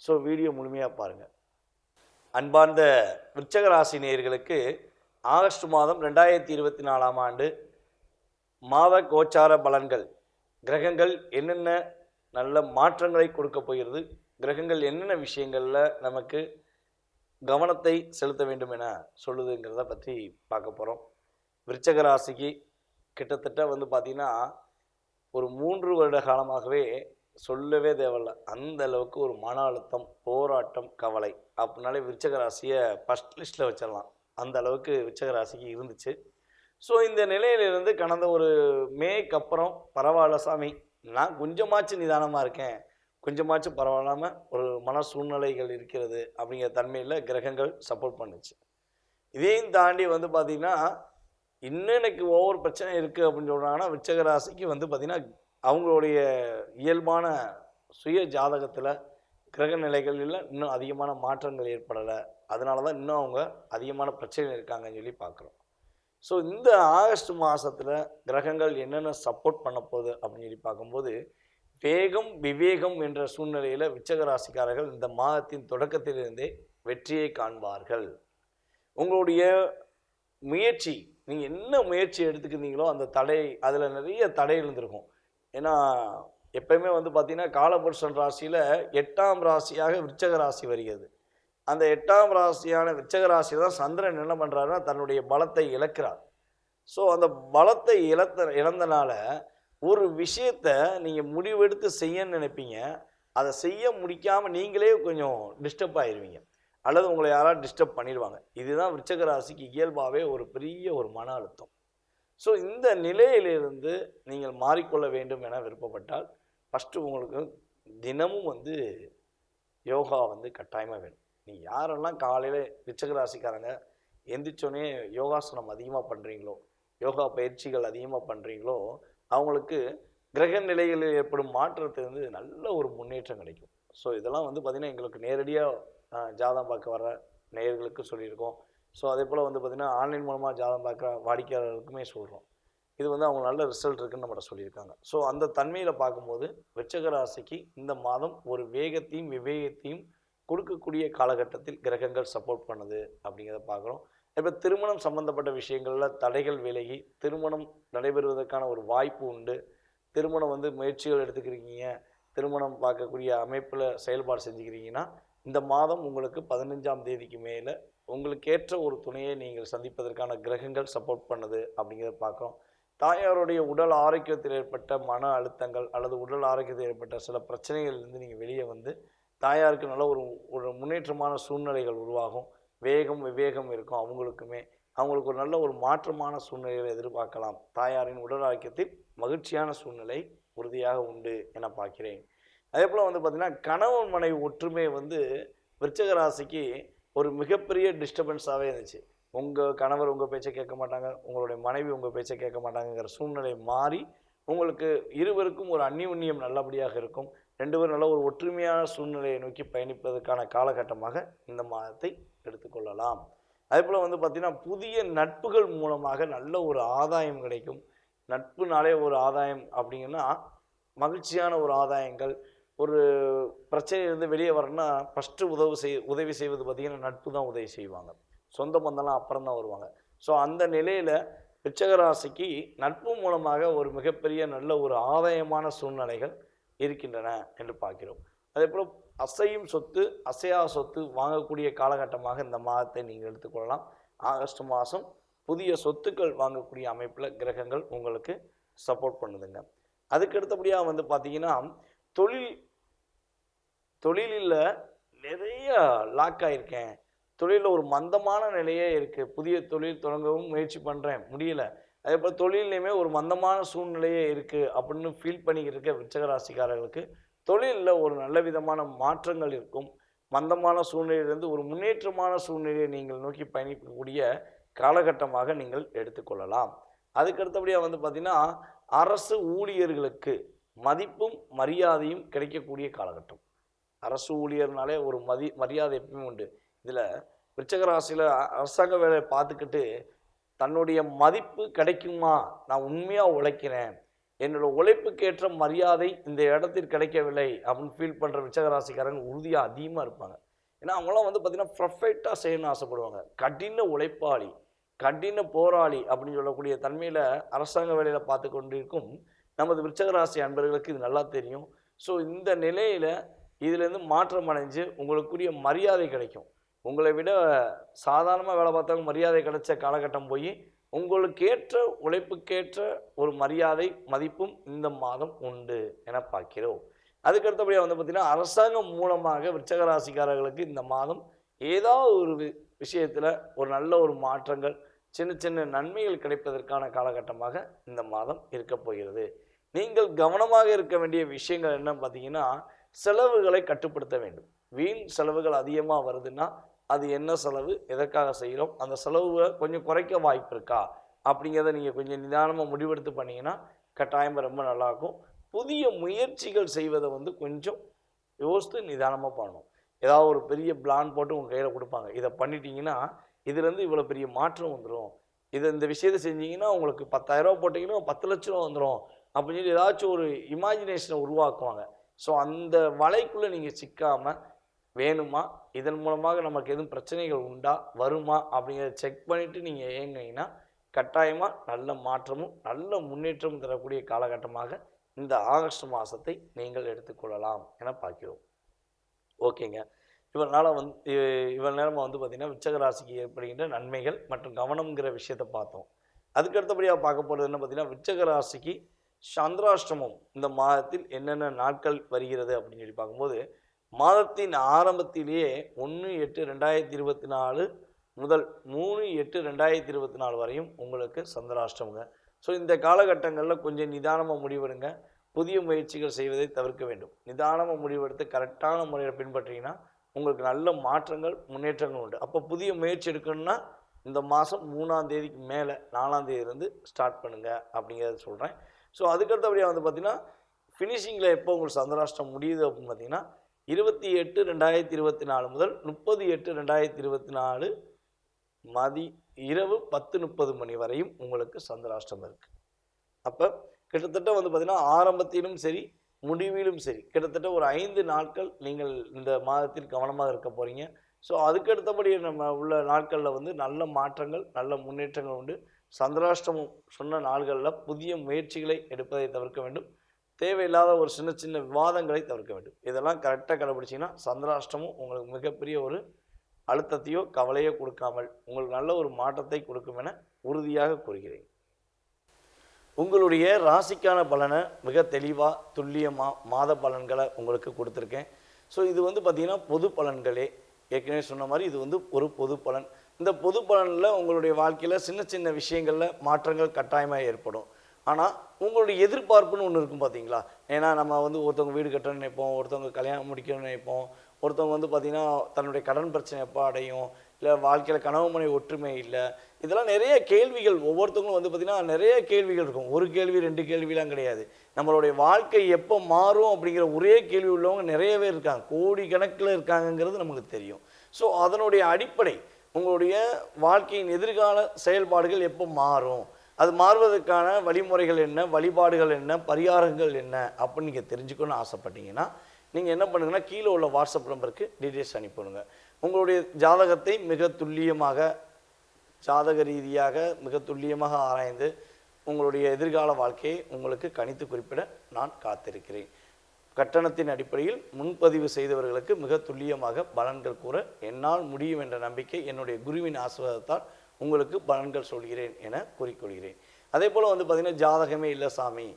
So video முழுமையாக பாருங்கள் அன்பார்ந்த விருச்சக ராசி நேயர்களுக்கு ஆகஸ்ட் மாதம் ரெண்டாயிரத்தி இருபத்தி நாலாம் ஆண்டு மாத கோச்சார பலன்கள். கிரகங்கள் என்னென்ன நல்ல மாற்றங்களை கொடுக்க போகிறது? கிரகங்கள் என்னென்ன விஷயங்களில் நமக்கு கவனத்தை செலுத்த வேண்டும் என சொல்லுதுங்கிறத பற்றி பார்க்க போகிறோம் விருச்சக ராசிக்கு கிட்டத்தட்ட வந்து பார்த்திங்கன்னா ஒரு மூன்று வருட காலமாகவே சொல்லவே தேவையில்ல. அந்த அளவுக்கு ஒரு மன அழுத்தம் போராட்டம் கவலை அப்படின்னாலே விருச்சக ராசியை ஃபஸ்ட் லிஸ்ட்டில் வச்சிடலாம். அந்த அளவுக்கு விருச்சக ராசிக்கு இருந்துச்சு. ஸோ இந்த நிலையிலிருந்து கடந்த ஒரு மேக்கு அப்புறம் பரவாயில்ல சாமி. நான் கொஞ்சமாச்சும் நிதானமாக இருக்கேன். கொஞ்சமாச்சும் பரவாயில்லாமல் ஒரு மன சூழ்நிலைகள் இருக்கிறது அப்படிங்கிற தன்மையில் கிரகங்கள் சப்போர்ட் பண்ணுச்சு. இதையும் தாண்டி வந்து பார்த்திங்கன்னா இன்னும் எனக்கு ஒவ்வொரு பிரச்சனை இருக்குது அப்படின்னு சொல்கிறாங்கன்னா விருச்சக ராசிக்கு வந்து பார்த்திங்கன்னா அவங்களுடைய இயல்பான சுய ஜாதகத்தில் கிரக நிலைகளில் இன்னும் அதிகமான மாற்றங்கள் ஏற்படலை. அதனால தான் இன்னும் அவங்க அதிகமான பிரச்சனைகள் இருக்காங்கன்னு சொல்லி பார்க்குறோம் ஸோ இந்த ஆகஸ்ட் மாதத்தில் கிரகங்கள் என்னென்ன சப்போர்ட் பண்ண போகுது அப்படின்னு சொல்லி பார்க்கும்போது வேகம் விவேகம் என்ற சூழ்நிலையில் விச்சகராசிக்காரர்கள் இந்த மாதத்தின் தொடக்கத்திலிருந்தே வெற்றியை காண்பார்கள். உங்களுடைய முயற்சி நீங்கள் என்ன முயற்சி எடுத்துக்கிருந்தீங்களோ அந்த தடை அதில் நிறைய தடை இருந்திருக்கும். ஏன்னா எப்பயுமே வந்து பார்த்தீங்கன்னா காலபுருஷன் ராசியில் எட்டாம் ராசியாக விருச்சக ராசி வருகிறது. அந்த எட்டாம் ராசியான விருச்சக ராசி தான் சந்திரன் என்ன பண்ணுறாருன்னா தன்னுடைய பலத்தை இழக்கிறார். ஸோ அந்த பலத்தை இழத்த இழந்தனால ஒரு விஷயத்த நீங்கள் முடிவெடுத்து செய்யன்னு நினைப்பீங்க. அதை செய்ய முடிக்காமல் நீங்களே கொஞ்சம் டிஸ்டர்ப் ஆயிருவீங்க. அல்லது உங்களை யாராவது டிஸ்டர்ப் பண்ணிடுவாங்க. இதுதான் விருச்சக ராசிக்கு இயல்பாகவே ஒரு பெரிய ஒரு மன அழுத்தம். ஸோ இந்த நிலையிலிருந்து நீங்கள் மாறிக்கொள்ள வேண்டும் என விருப்பப்பட்டால் ஃபஸ்ட்டு உங்களுக்கு தினமும் வந்து யோகா வந்து கட்டாயமாக வேணும். நீ யாரெல்லாம் காலையில் விச்சகராசிக்காரங்க எந்திரிச்சோன்னே யோகாசனம் அதிகமாக பண்ணுறீங்களோ யோகா பயிற்சிகள் அதிகமாக பண்ணுறீங்களோ அவங்களுக்கு கிரக நிலைகளில் ஏற்படும் மாற்றத்தை வந்து நல்ல ஒரு முன்னேற்றம் கிடைக்கும். ஸோ இதெல்லாம் வந்து பார்த்திங்கன்னா எங்களுக்கு நேரடியாக ஜாதகம் பார்க்க வர நேயர்களுக்கு சொல்லியிருக்கோம். ஸோ அதே போல் வந்து பார்த்திங்கன்னா ஆன்லைன் மூலமாக ஜாதகம் பார்க்குற வாடிக்கையாளர்களுக்குமே சொல்கிறோம் இது வந்து அவங்க நல்ல ரிசல்ட் இருக்குன்னு நம்மகிட்ட சொல்லியிருக்காங்க. ஸோ அந்த தன்மையில் பார்க்கும்போது விருச்சக ராசிக்கு இந்த மாதம் ஒரு வேகத்தையும் விவேகத்தையும் கொடுக்கக்கூடிய காலகட்டத்தில் கிரகங்கள் சப்போர்ட் பண்ணுது அப்படிங்கிறத பார்க்குறோம். இப்போ திருமணம் சம்பந்தப்பட்ட விஷயங்களில் தடைகள் விலகி திருமணம் நடைபெறுவதற்கான ஒரு வாய்ப்பு உண்டு. திருமணம் வந்து முயற்சிகள் எடுத்துக்கிறீங்க திருமணம் பார்க்கக்கூடிய அமைப்பில் செயல்பாடு செஞ்சுக்கிறீங்கன்னா இந்த மாதம் உங்களுக்கு பதினஞ்சாம் தேதிக்கு மேலே உங்களுக்கு ஏற்ற ஒரு துணையை நீங்கள் சந்திப்பதற்கான கிரகங்கள் சப்போர்ட் பண்ணுது அப்படிங்கிறத பார்க்குறோம். தாயாருடைய உடல் ஆரோக்கியத்தில் ஏற்பட்ட மன அழுத்தங்கள் அல்லது உடல் ஆரோக்கியத்தில் ஏற்பட்ட சில பிரச்சனைகள்லேருந்து நீங்கள் வெளியே வந்து தாயாருக்கு நல்ல ஒரு ஒரு முன்னேற்றமான சூழ்நிலைகள் உருவாகும். வேகம் விவேகம் இருக்கும் அவங்களுக்குமே. அவங்களுக்கு ஒரு நல்ல ஒரு மாற்றமான சூழ்நிலைகளை எதிர்பார்க்கலாம். தாயாரின் உடல் ஆரோக்கியத்தில் மகிழ்ச்சியான சூழ்நிலை உறுதியாக உண்டு என பார்க்கிறேன். அதே போல் வந்து பார்த்திங்கன்னா கணவன் மனைவி ஒற்றுமை வந்து விருச்சக ராசிக்கு ஒரு மிகப்பெரிய டிஸ்டர்பன்ஸாகவே இருந்துச்சு. உங்கள் கணவர் உங்கள் பேச்சை கேட்க மாட்டாங்க உங்களுடைய மனைவி உங்கள் பேச்சை கேட்க மாட்டாங்கங்கிற சூழ்நிலை மாறி உங்களுக்கு இருவருக்கும் ஒரு அந்நியுன்னியம் நல்லபடியாக இருக்கும். ரெண்டு பேரும் நல்ல ஒரு ஒற்றுமையான சூழ்நிலையை நோக்கி பயணிப்பதற்கான காலகட்டமாக இந்த மாதத்தை எடுத்துக்கொள்ளலாம் அதே போல் வந்து பார்த்திங்கன்னா புதிய நட்புகள் மூலமாக நல்ல ஒரு ஆதாயம் கிடைக்கும். நட்புனாலே ஒரு ஆதாயம் அப்படிங்கன்னா மகிழ்ச்சியான ஒரு ஆதாயங்கள் ஒரு பிரச்சனையிலேருந்து வெளியே வரணும்னா ஃபஸ்ட்டு உதவி செய் உதவி செய்வது பார்த்திங்கன்னா நட்பு தான் உதவி செய்வாங்க. சொந்த பந்தம்லாம் அப்புறம் தான் வருவாங்க. ஸோ அந்த நிலையில் பிச்சகராசிக்கு நட்பு மூலமாக ஒரு மிகப்பெரிய நல்ல ஒரு ஆதாயமான சூழ்நிலைகள் இருக்கின்றன என்று பார்க்கிறோம். அதே போல் அசையும் சொத்து அசையா சொத்து வாங்கக்கூடிய காலகட்டமாக இந்த மாதத்தை நீங்கள் எடுத்துக்கொள்ளலாம் ஆகஸ்ட் மாதம் புதிய சொத்துக்கள் வாங்கக்கூடிய அமைப்பில் கிரகங்கள் உங்களுக்கு சப்போர்ட் பண்ணுதுங்க. அதுக்கு அடுத்தபடியாக வந்து பார்த்தீங்கன்னா தொழில் தொழிலில் நிறைய லாக் ஆகிருக்கேன் தொழிலில் ஒரு மந்தமான நிலையே இருக்குது புதிய தொழில் தொடங்கவும் முயற்சி பண்ணுறேன் முடியல. அதே போல் தொழிலையுமே ஒரு மந்தமான சூழ்நிலையே இருக்குது அப்படின்னு ஃபீல் பண்ணிக்கிட்டு இருக்க விச்சகராசிக்காரர்களுக்கு தொழிலில் ஒரு நல்ல விதமான மாற்றங்கள் இருக்கும். மந்தமான சூழ்நிலையிலிருந்து ஒரு முன்னேற்றமான சூழ்நிலையை நீங்கள் நோக்கி பயணிக்கக்கூடிய காலகட்டமாக நீங்கள் எடுத்துக்கொள்ளலாம். அதுக்கு அடுத்தபடியாக வந்து பார்த்திங்கன்னா அரசு ஊழியர்களுக்கு மதிப்பும் மரியாதையும் கிடைக்கக்கூடிய காலகட்டம். அரசு ஊழியர்னாலே ஒரு மதி மரியாதை எப்பவுமே உண்டு. இதில் விருச்சகராசியில் அரசாங்க வேலையை பார்த்துக்கிட்டு தன்னுடைய மதிப்பு கிடைக்குமா? நான் உண்மையாக உழைக்கிறேன். என்னோட உழைப்புக்கேற்ற மரியாதை இந்த இடத்தில் கிடைக்கவில்லை அப்படின்னு ஃபீல் பண்ணுற விச்சகராசிக்காரங்க உறுதியாக அதிகமாக இருப்பாங்க. ஏன்னா அவங்களாம் வந்து பார்த்திங்கன்னா ப்ரொஃபெக்டாக செய்யணும்னு ஆசைப்படுவாங்க. கடின உழைப்பாளி கடின போராளி அப்படின்னு சொல்லக்கூடிய தன்மையில் அரசாங்க வேலையில் பார்த்து கொண்டிருக்கும் நமது விருச்சகராசி அன்பர்களுக்கு இது நல்லா தெரியும். ஸோ இந்த நிலையில் இதுலேருந்து மாற்றம் அடைஞ்சு உங்களுக்குரிய மரியாதை கிடைக்கும். உங்களை விட சாதாரணமாக வேலை பார்த்தவங்க மரியாதை கிடைச்ச காலகட்டம் போய் உங்களுக்கேற்ற உழைப்புக்கேற்ற ஒரு மரியாதை மதிப்பும் இந்த மாதம் உண்டு என பார்க்கிறோம். அதுக்கு அடுத்தபடியாக வந்து பார்த்திங்கன்னா அரசாங்கம் மூலமாக விற்சக ராசிக்காரர்களுக்கு இந்த மாதம் ஏதாவது ஒரு வி விஷயத்தில் ஒரு நல்ல ஒரு மாற்றங்கள் சின்ன சின்ன நன்மைகள் கிடைப்பதற்கான காலகட்டமாக இந்த மாதம் இருக்க போகிறது. நீங்கள் கவனமாக இருக்க வேண்டிய விஷயங்கள் என்ன பார்த்தீங்கன்னா செலவுகளை கட்டுப்படுத்த வேண்டும். வீண் செலவுகள் அதிகமாக வருதுன்னா அது என்ன செலவு? எதற்காக செய்கிறோம்? அந்த செலவுகளை கொஞ்சம் குறைக்க வாய்ப்பு இருக்கா? அப்படிங்கிறத நீங்கள் கொஞ்சம் நிதானமாக முடிவெடுத்து பண்ணீங்கன்னா கட்டாயம் ரொம்ப நல்லாயிருக்கும். புதிய முயற்சிகள் செய்வதை வந்து கொஞ்சம் யோசித்து நிதானமாக பண்ணணும். ஏதாவது ஒரு பெரிய பிளான் போட்டு உங்கள் கையில் கொடுப்பாங்க. இதை பண்ணிட்டீங்கன்னா இதுலேருந்து இவ்வளோ பெரிய மாற்றம் வந்துடும் இதை இந்த விஷயத்தை செஞ்சீங்கன்னா உங்களுக்கு பத்தாயிரரூபா போட்டிங்கன்னா பத்து லட்ச ரூபா வந்துடும் அப்படின்னு சொல்லி ஏதாச்சும் ஒரு இமேஜினேஷனை உருவாக்குவாங்க. ஸோ அந்த வலைக்குள்ளே நீங்கள் சிக்காமல் வேணுமா? இதன் மூலமாக நமக்கு எதுவும் பிரச்சனைகள் உண்டா? வருமா? அப்படிங்கிறத செக் பண்ணிவிட்டு நீங்கள் ஏங்கினீங்கன்னா கட்டாயமாக நல்ல மாற்றமும் நல்ல முன்னேற்றமும் தரக்கூடிய காலகட்டமாக இந்த ஆகஸ்ட் மாதத்தை நீங்கள் எடுத்துக்கொள்ளலாம் என பார்க்கிறோம். ஓகேங்க. இவனால் வந்து இ- இவ்வளவு நேரமாக வந்து பார்த்திங்கன்னா விச்சகராசிக்கு ஏற்படுகின்ற நன்மைகள் மற்றும் கவனம்ங்கிற விஷயத்தை பார்த்தோம். அதுக்கு அடுத்தபடியாக பார்க்க போகிறது என்ன பார்த்தீங்கன்னா விச்சகராசிக்கு சந்திராஷ்டமம் இந்த மாதத்தில் என்னென்ன நாட்கள் வருகிறது அப்படின்னு சொல்லி பார்க்கும்போது மாதத்தின் ஆரம்பத்திலேயே ஒன்று எட்டு ரெண்டாயிரத்தி இருபத்தி நாலு முதல் மூணு எட்டு ரெண்டாயிரத்தி இருபத்தி நாலு வரையும் உங்களுக்கு சந்திராஷ்டமங்க ஸோ இந்த காலகட்டங்களில் கொஞ்சம் நிதானமாக முடிவெடுங்க. புதிய முயற்சிகள் செய்வதை தவிர்க்க வேண்டும். நிதானமாக முடிவெடுத்து கரெக்டான முறையில் பின்பற்றிங்கன்னா உங்களுக்கு நல்ல மாற்றங்கள் முன்னேற்றங்கள் உண்டு. அப்போ புதிய முயற்சி எடுக்கணும்னா இந்த மாதம் மூணாம் தேதிக்கு மேலே நாலாம் தேதியிலேருந்து ஸ்டார்ட் பண்ணுங்கள் அப்படிங்கிறத சொல்கிறேன் ஸோ அதுக்கடுத்தபடியாக வந்து பார்த்திங்கன்னா ஃபினிஷிங்கில் எப்போ உங்களுக்கு சந்திராஷ்டம் முடியுது அப்படின்னு பார்த்தீங்கன்னா இருபத்தி எட்டு ரெண்டாயிரத்தி இருபத்தி நாலு முதல் முப்பது எட்டு ரெண்டாயிரத்தி இருபத்தி நாலு மதி இரவு பத்து முப்பது மணி வரையும் உங்களுக்கு சந்திராஷ்டம் இருக்குது அப்போ கிட்டத்தட்ட வந்து பார்த்திங்கன்னா ஆரம்பத்திலும் சரி முடிவிலும் சரி கிட்டத்தட்ட ஒரு ஐந்து நாட்கள் நீங்கள் இந்த மாதத்தில் கவனமாக இருக்க போகிறீங்க ஸோ அதுக்கடுத்தபடி நம்ம உள்ள நாட்களில் வந்து நல்ல மாற்றங்கள் நல்ல முன்னேற்றங்கள் உண்டு. சந்திராஷ்டமம் சொன்ன நாள்களில் புதிய முயற்சிகளை எடுப்பதை தவிர்க்க வேண்டும். தேவையில்லாத ஒரு சின்ன சின்ன விவாதங்களை தவிர்க்க வேண்டும். இதெல்லாம் கரெக்டாக கடைபிடிச்சிங்கன்னா சந்திராஷ்டமும் உங்களுக்கு மிகப்பெரிய ஒரு அழுத்தத்தையோ கவலையோ கொடுக்காமல் உங்களுக்கு நல்ல ஒரு மாற்றத்தை கொடுக்கும் என உறுதியாக கூறுகிறேன். உங்களுடைய ராசிக்கான பலனை மிக தெளிவாக துல்லியமாக மாத பலன்களை உங்களுக்கு கொடுத்துருக்கேன். ஸோ இது வந்து பார்த்திங்கன்னா பொது பலன்களே. ஏற்கனவே சொன்ன மாதிரி இது வந்து ஒரு பொது பலன். இந்த பொது பலனில் உங்களுடைய வாழ்க்கையில் சின்ன சின்ன விஷயங்களில் மாற்றங்கள் கட்டாயமாக ஏற்படும். ஆனால் உங்களுடைய எதிர்பார்ப்புன்னு ஒன்று இருக்கும் பார்த்தீங்களா ஏன்னா நம்ம வந்து ஒருத்தவங்க வீடு கட்டணும்னு நினைப்போம் ஒருத்தவங்க கல்யாணம் முடிக்கணும்னு நினைப்போம் ஒருத்தவங்க வந்து பார்த்திங்கன்னா தன்னுடைய கடன் பிரச்சனை எப்போ அடையும் இல்லை வாழ்க்கையில் கனவு மனை ஒற்றுமை இல்லை இதெல்லாம் நிறைய கேள்விகள் ஒவ்வொருத்தவங்களும் வந்து பார்த்திங்கன்னா நிறைய கேள்விகள் இருக்கும். ஒரு கேள்வி ரெண்டு கேள்விலாம் கிடையாது. நம்மளுடைய வாழ்க்கை எப்போ மாறும் அப்படிங்கிற ஒரே கேள்வி உள்ளவங்க நிறையவே இருக்காங்க. கோடி கணக்கில் இருக்காங்கங்கிறது நமக்கு தெரியும். ஸோ அதனுடைய அடிப்படை உங்களுடைய வாழ்க்கையின் எதிர்கால செயல்பாடுகள் எப்போ மாறும்? அது மாறுவதற்கான வழிமுறைகள் என்ன? வழிபாடுகள் என்ன? பரிகாரங்கள் என்ன? அப்படின்னு நீங்கள் தெரிஞ்சுக்கணும்னு ஆசைப்பட்டீங்கன்னா நீங்கள் என்ன பண்ணுங்கன்னா கீழே உள்ள வாட்ஸ்அப் நம்பருக்கு டீட்டெயில்ஸ் அனுப்பிவிடுங்க. உங்களுடைய ஜாதகத்தை மிக துல்லியமாக ஜாதக ரீதியாக மிக துல்லியமாக ஆராய்ந்து உங்களுடைய எதிர்கால வாழ்க்கையை உங்களுக்கு கணித்து குறிப்பிட நான் காத்திருக்கிறேன். கட்டணத்தின் அடிப்படையில் முன்பதிவு செய்தவர்களுக்கு மிக துல்லியமாக பலன்கள் கூற என்னால் முடியும் என்ற நம்பிக்கை என்னுடைய குருவின் ஆசீர்வாதத்தால் உங்களுக்கு பலன்கள் சொல்கிறேன் என கூறிக்கொள்கிறேன். அதே போல் வந்து பார்த்திங்கன்னா ஜாதகமே இல்லை சாமி.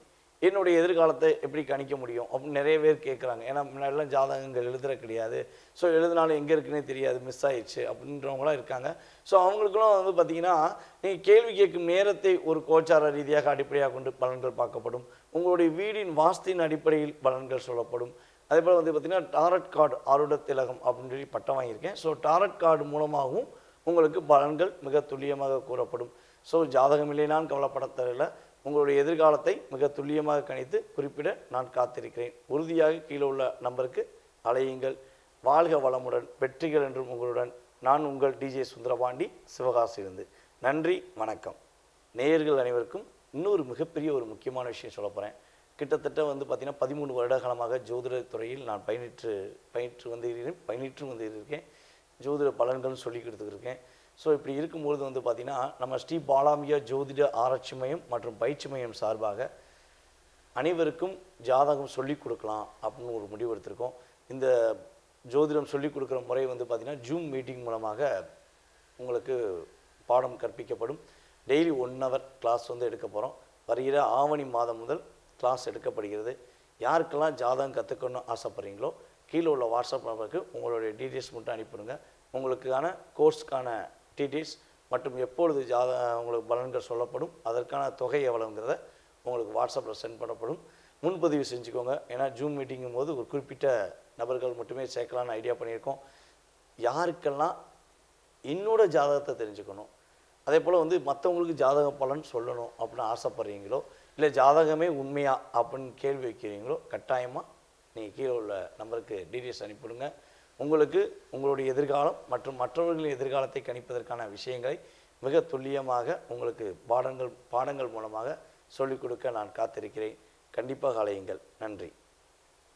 என்னுடைய எதிர்காலத்தை எப்படி கணிக்க முடியும் அப்படின்னு நிறைய பேர் கேட்குறாங்க ஏன்னா முன்னாடிலாம் ஜாதகங்கள் எழுதுற கிடையாது. ஸோ எழுதினாலும் எங்கே இருக்குன்னே தெரியாது. மிஸ் ஆயிடுச்சு அப்படின்றவங்களாம் இருக்காங்க. ஸோ அவங்களுக்குலாம் வந்து பார்த்திங்கன்னா நீங்கள் கேள்வி கேட்கும் நேரத்தை ஒரு கோச்சார ரீதியாக அடிப்படையாக கொண்டு பலன்கள் பார்க்கப்படும். உங்களுடைய வீடின் வாஸ்தின் அடிப்படையில் பலன்கள் சொல்லப்படும். அதே போல் வந்து பார்த்திங்கன்னா டாரட் கார்டு ஆருட திலகம் அப்படின்னு சொல்லி பட்டம் வாங்கியிருக்கேன். ஸோ டாரட் கார்டு மூலமாகவும் உங்களுக்கு பலன்கள் மிக துல்லியமாக கூறப்படும். ஸோ ஜாதகம் இல்லைனான் கவலைப்பட தெரியல உங்களுடைய எதிர்காலத்தை மிக துல்லியமாக கணித்து குறிப்பிட நான் காத்திருக்கிறேன். உறுதியாக கீழே உள்ள நம்பருக்கு அலையுங்கள் வாழ்க வளமுடன் வெற்றிகள் என்றும் உங்களுடன் நான் உங்கள் டிஜே சுந்தரபாண்டி சிவகாசியிலிருந்து. நன்றி வணக்கம். நேயர்கள் அனைவருக்கும் இன்னொரு மிகப்பெரிய ஒரு முக்கியமான விஷயம் சொல்ல போகிறேன் கிட்டத்தட்ட வந்து பார்த்திங்கன்னா பதிமூணு வருட காலமாக ஜோதிட துறையில் நான் பயணிற்று பயிற்று வந்து இருக்கிறேன் வந்து இருக்கேன் ஜோதிட பலன்கள்னு சொல்லி கொடுத்துருக்கேன் ஸோ இப்படி இருக்கும்பொழுது வந்து பார்த்திங்கன்னா நம்ம ஸ்ரீ பாலாமியா ஜோதிட ஆராய்ச்சி மையம் மற்றும் பயிற்சி மையம் சார்பாக அனைவருக்கும் ஜாதகம் சொல்லிக் கொடுக்கலாம் அப்படின்னு ஒரு முடிவு எடுத்திருக்கோம். இந்த ஜோதிடம் சொல்லிக் கொடுக்குற முறை வந்து பார்த்திங்கன்னா ஜூம் மீட்டிங் மூலமாக உங்களுக்கு பாடம் கற்பிக்கப்படும். டெய்லி ஒன் ஹவர் கிளாஸ் வந்து எடுக்க போகிறோம் வருகிற ஆவணி மாதம் முதல் கிளாஸ் எடுக்கப்படுகிறது. யாருக்கெல்லாம் ஜாதகம் கற்றுக்கணும்னு ஆசைப்பட்றீங்களோ கீழே உள்ள வாட்ஸ்அப் நம்பருக்கு உங்களுடைய டீட்டெயில்ஸ் மட்டும் அனுப்பிவிடுங்க. உங்களுக்கான கோர்ஸ்க்கான டிடிஸ் மற்றும் எப்பொழுது ஜாத உங்களுக்கு பலன்கள் சொல்லப்படும் அதற்கான தொகை எவ்வளோங்கிறத உங்களுக்கு வாட்ஸ்அப்பில் சென்ட் பண்ணப்படும். முன்பதிவு செஞ்சுக்கோங்க. ஏன்னா ஜூம் மீட்டிங்கும் போது ஒரு குறிப்பிட்ட நபர்கள் மட்டுமே சேர்க்கலான்னு ஐடியா பண்ணியிருக்கோம். யாருக்கெல்லாம் என்னோட ஜாதகத்தை தெரிஞ்சுக்கணும் அதே போல் வந்து மற்றவங்களுக்கு ஜாதக பலன் சொல்லணும் அப்படின்னு ஆசைப்பட்றீங்களோ இல்லை ஜாதகமே உண்மையா அப்படின்னு கேள்வி வைக்கிறீங்களோ கட்டாயமாக நீங்கள் கீழே உள்ள நம்பருக்கு டீட்டெயில்ஸ் அனுப்பிவிடுங்க. உங்களுக்கு உங்களுடைய எதிர்காலம் மற்றும் மற்றவர்களின் எதிர்காலத்தை கணிப்பதற்கான விஷயங்களை மிக துல்லியமாக உங்களுக்கு பாடங்கள் பாடங்கள் மூலமாக சொல்லிக் கொடுக்க நான் காத்திருக்கிறேன். கண்டிப்பாக அலையுங்கள். நன்றி.